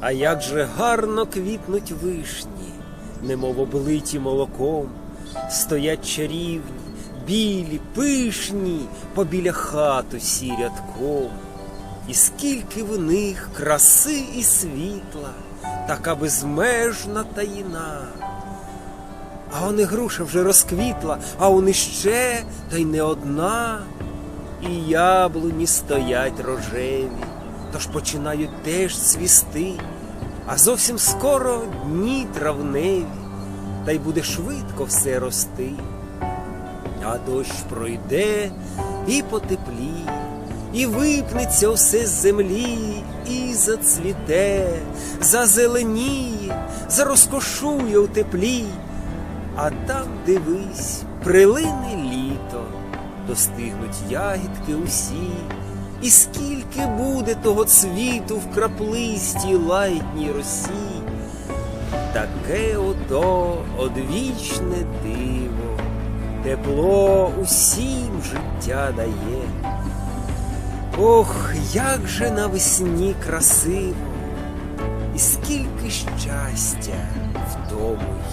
А як же гарно квітнуть вишні, немов облиті молоком, стоять чарівні, білі, пишні, побіля хат усі рядком. І скільки в них краси і світла, така безмежна таїна. А он і груша вже розквітла, а он іще, та й не одна. І яблуні стоять рожеві, тож починають теж цвісти, а зовсім скоро дні травневі, та й буде швидко все рости. А дощ пройде і потепліє, і випнеться все з землі, і зацвіте, зазеленіє, зарозкошує у теплі. А там дивись, прилине літо, достигнуть ягідки усі, і скільки буде того цвіту в краплистій лайтній росі, таке ото одвічне диво, тепло усім життя дає. Ох, як же навесні красиво, і скільки щастя в тому.